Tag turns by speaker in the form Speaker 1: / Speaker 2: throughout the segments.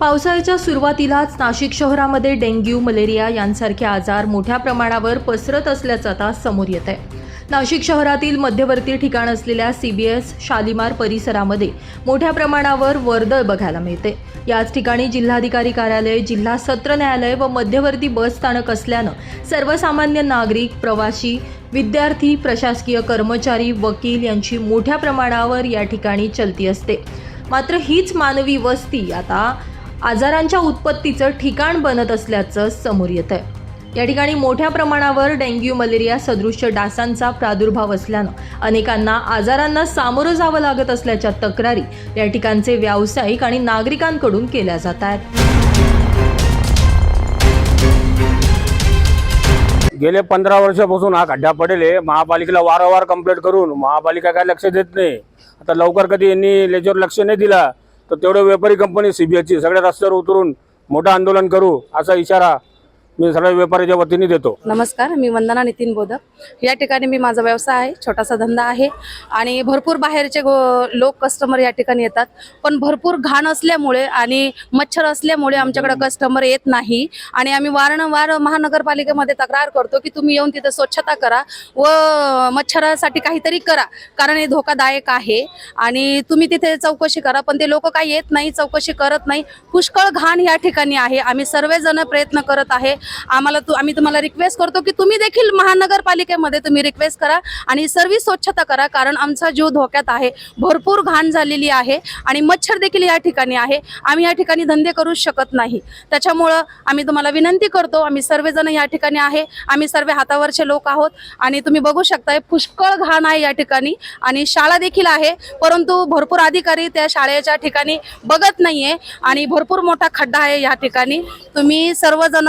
Speaker 1: पावसाळ्याच्या सुरुवातीलाच नाशिक शहरामध्ये डेंग्यू मलेरिया यांसारखे आजार मोठ्या प्रमाणावर पसरत असल्याचं आता समोर येत आहे नाशिक शहरातील मध्यवर्ती ठिकाण असलेल्या सी बी एस शालिमार परिसरामध्ये मोठ्या प्रमाणावर वर्दळ बघायला मिळते. याच ठिकाणी जिल्हाधिकारी कार्यालय जिल्हा सत्र न्यायालय व मध्यवर्ती बस स्थानक असल्यानं सर्वसामान्य नागरिक प्रवासी विद्यार्थी प्रशासकीय कर्मचारी वकील यांची मोठ्या प्रमाणावर या ठिकाणी चलती असते. मात्र हीच मानवी वस्ती आता आजारांच्या उत्पत्तीचं ठिकाण बनत असल्याचं समोर येत आहे या ठिकाणी मोठ्या प्रमाणावर डेंग्यू मलेरिया सदृश डासांचा प्रादुर्भाव असल्यानं अनेकांना आजारांना सामोरं जावं लागत असल्याच्या तक्रारी या ठिकाणचे व्यावसायिक आणि नागरिकांकडून केल्या जात आहेत.
Speaker 2: गेले पंधरा वर्षापासून हा खड्डा पडेल महापालिकेला वारंवार कंप्लेंट करून महापालिका काय लक्ष देत नाही. आता लवकर कधी यांनी लेजर लक्ष नाही दिला. तर तेवढं व्यापारी कंपनी सीबीआयची सगळ्या रस्त्यावर उतरून मोठं आंदोलन करू असा इशारा मी सगळ्या व्यापाऱ्याच्या वतीने देतो.
Speaker 3: नमस्कार मी वंदना नितीन बोधक. या ठिकाणी मी माझा व्यवसाय आहे छोटासा धंदा आहे आणि भरपूर बाहेरचे लोक कस्टमर या ठिकाणी येतात. पण भरपूर घाण असल्यामुळे आणि मच्छर असल्यामुळे आमच्याकडे कस्टमर येत नाही आणि आम्ही वारंवार महानगरपालिकेमध्ये तक्रार करतो की तुम्ही येऊन तिथं स्वच्छता करा व मच्छरासाठी काहीतरी करा कारण हे धोकादायक आहे आणि तुम्ही तिथे चौकशी करा. पण ते लोक काही येत नाही चौकशी करत नाही. पुष्कळ घाण या ठिकाणी आहे. आम्ही सर्वजण प्रयत्न करत आहे आम्हाला तू आम्ही तुम्हाला रिक्वेस्ट करतो की तुम्ही देखील महानगरपालिकेमध्ये तुम्ही रिक्वेस्ट करा आणि सर्व स्वच्छता करा कारण आमचा जीव धोक्यात आहे. भरपूर घाण झालेली आहे आणि मच्छर देखील या ठिकाणी आहे. आम्ही या ठिकाणी धंदे करू शकत नाही. त्याच्यामुळं आम्ही तुम्हाला विनंती करतो आम्ही सर्वजण या ठिकाणी आहे. आम्ही सर्व हातावरचे लोक आहोत आणि तुम्ही बघू शकताय पुष्कळ घाण आहे या ठिकाणी आणि शाळा देखील आहे. परंतु भरपूर अधिकारी त्या शाळेच्या ठिकाणी बघत नाहीये आणि भरपूर मोठा खड्डा आहे या ठिकाणी. तुम्ही सर्वजण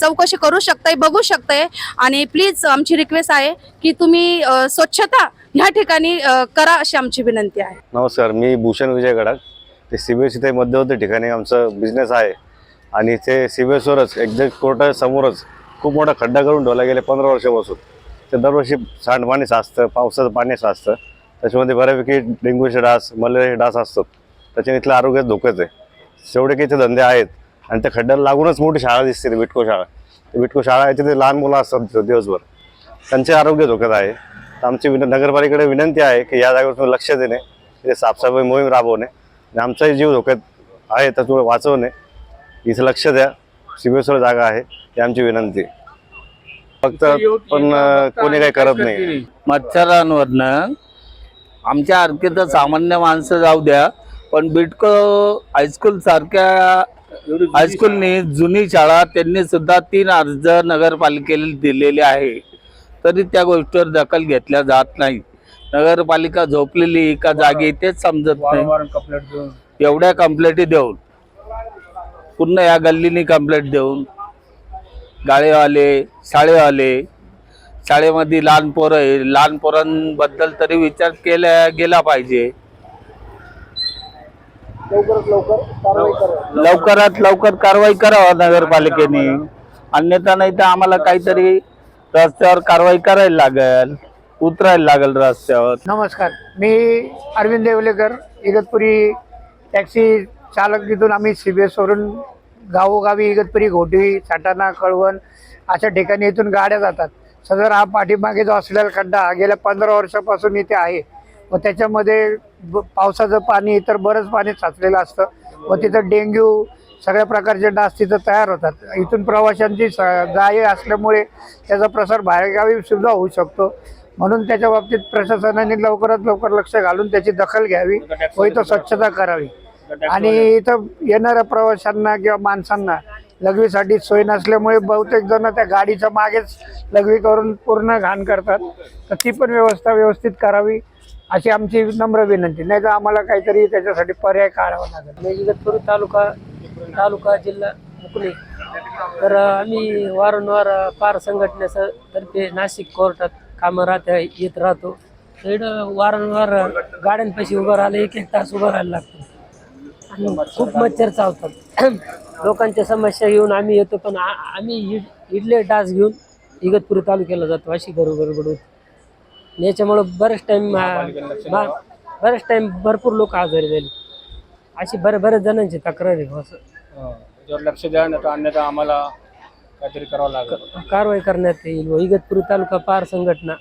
Speaker 3: चौकशी करू शकताय बघू शकताय. आणि प्लीज आमची रिक्वेस्ट आहे की तुम्ही स्वच्छता ह्या ठिकाणी करा अशी आमची विनंती आहे.
Speaker 4: नमस्कार मी भूषण विजय गडाख. ते सी बी एस इथे मध्यवर्ती ठिकाणी आमचं बिझनेस आहे. आणि ते सी बी एसवरच एक्झॅक्ट कोर्टासमोरच खूप मोठा खड्डा करून ठेवला गेले पंधरा वर्षापासून. ते दरवर्षी सांडपाणी साचतं पावसाचं पाणी साचतं. त्याच्यामध्ये बऱ्यापैकी डेंग्यूचे डास मलेरियाचे डास असतात. त्याच्याने इथलं आरोग्य धोक्याच आहे. शेवटे काही इथे धंदे आहेत. आणि त्या खड्ड्याला लागूनच मोठी शाळा दिसते विटको शाळा. विटको शाळा आहे तिथे लहान मुलं असतात दिवसभर. त्यांचे आरोग्य धोक्यात आहे. तर आमची विन नगरपालिकेकडे विनंती आहे की या जागेवर तुम्ही लक्ष देणे तिथे साफसफाई मोहीम राबवणे आणि आमचाही जीव धोक्यात आहे तर तुम्ही वाचवणे. इथे लक्ष द्या. सिमेश्वर जागा आहे. ही आमची विनंती आहे. फक्त पण कोणी काही करत नाही.
Speaker 5: मच्छरांवरनं आमच्या सारखे तर सामान्य माणसं जाऊ द्या पण बिटको हायस्कूल सारख्या हायस्कूलनी जुनी शाळा. त्यांनी सुद्धा तीन अर्ज नगरपालिकेला दिलेले आहे. तरी त्या गोष्टीवर दखल घेतल्या जात नाही. नगरपालिका झोपलेली का जागी तेच समजत नाही. एवढ्या कंप्लेंटी देऊन. पूर्ण या गल्लीनी कंप्लेंट देऊन. गाळेवाले शाळेवाले शाळेमध्ये लहान पोरं आहे. लहान पोरांबद्दल तरी विचार केला गेला पाहिजे. लवकरात लवकर कारवाई करावा. नगरपालिकेने. अन्यथा नाही तर आम्हाला काहीतरी रस्त्यावर कारवाई करायला लागेल उतरायला लागेल रस्त्यावर.
Speaker 6: नमस्कार. मी अरविंद देवलेकर इगतपुरी टॅक्सी चालक तिथून आम्ही सी बी एसवरून गावोगावी इगतपुरी घोटी साठाणा कळवण अशा ठिकाणी इथून गाड्या जातात. सदर हा पाठीमागे जो असलेला खड्डा गेल्या पंधरा वर्षापासून इथे आहे. व त्याच्यामध्ये ब- पावसाचं पाणी इतर बरंच पाणी साचलेलं असतं. व तिथं डेंग्यू सगळ्या प्रकारचे डास तिथं तयार होतात. इथून प्रवाशांची स जाये असल्यामुळे त्याचा प्रसार बाहेरगावी सुद्धा होऊ शकतो. म्हणून त्याच्या बाबतीत प्रशासनाने लवकरात लवकर लक्ष घालून त्याची दखल घ्यावी व इथं स्वच्छता करावी. आणि इथं येणाऱ्या प्रवाशांना किंवा माणसांना लघवीसाठी सोय नसल्यामुळे बहुतेक जण त्या गाडीच्या मागेच लघवी करून पूर्ण घाण करतात. तर ती पण व्यवस्था व्यवस्थित करावी अशी आमची नम्र विनंती. नाही तर आम्हाला काहीतरी त्याच्यासाठी पर्याय काढावा लागेल.
Speaker 7: इगतपुरी तालुका तालुका जिल्हा मुकली. तर आम्ही वारंवार पार संघटनेतर्फे नाशिक कोर्टात कामं राहत येत राहतो. तर इकडं वारंवार गाड्यांपाशी उभं राहिलं एक एक तास उभं राहायला लागतो. आणि खूप मच्छर चावतात. लोकांच्या समस्या घेऊन आम्ही येतो पण आ- आम्ही इड इडले डास घेऊन इगतपुरी तालुक्याला जातो अशी होती. आणि याच्यामुळं बरेच टाईम बरेच टाईम भरपूर लोक आजारी झाले. अशी बऱ्या बऱ्याच जणांची तक्रार आहे असं.
Speaker 2: त्याच्यावर लक्ष द्या नाही तर अन्यथा आम्हाला काहीतरी करावं लागेल.
Speaker 7: कारवाई करण्यात येईल व इगतपुरी तालुका पार संघटना.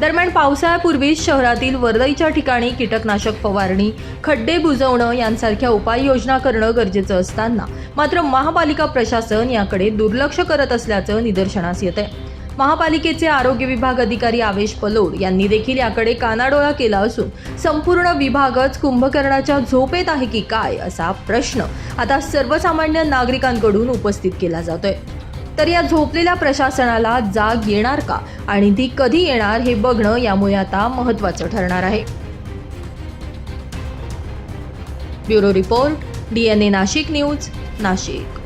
Speaker 1: दरम्यान पावसाळ्यापूर्वीच शहरातील वर्दईच्या ठिकाणी कीटकनाशक फवारणी खड्डे बुजवणं यांसारख्या उपाययोजना करणं गरजेचं असताना मात्र महापालिका प्रशासन याकडे दुर्लक्ष करत असल्याचं निदर्शनास येत आहे महापालिकेचे आरोग्य विभाग अधिकारी आवेश पलोड यांनी देखील याकडे कानाडोळा केला असून संपूर्ण विभागच कुंभकर्णाच्या झोपेत आहे की काय असा प्रश्न आता सर्वसामान्य नागरिकांकडून उपस्थित केला जातोय. तर या झोपलेल्या प्रशासनाला जाग येणार का? आणि ती कधी येणार हे बघणं यामुळे आता महत्त्वाचं ठरणार आहे. Bureau report D N A Nashik news Nashik.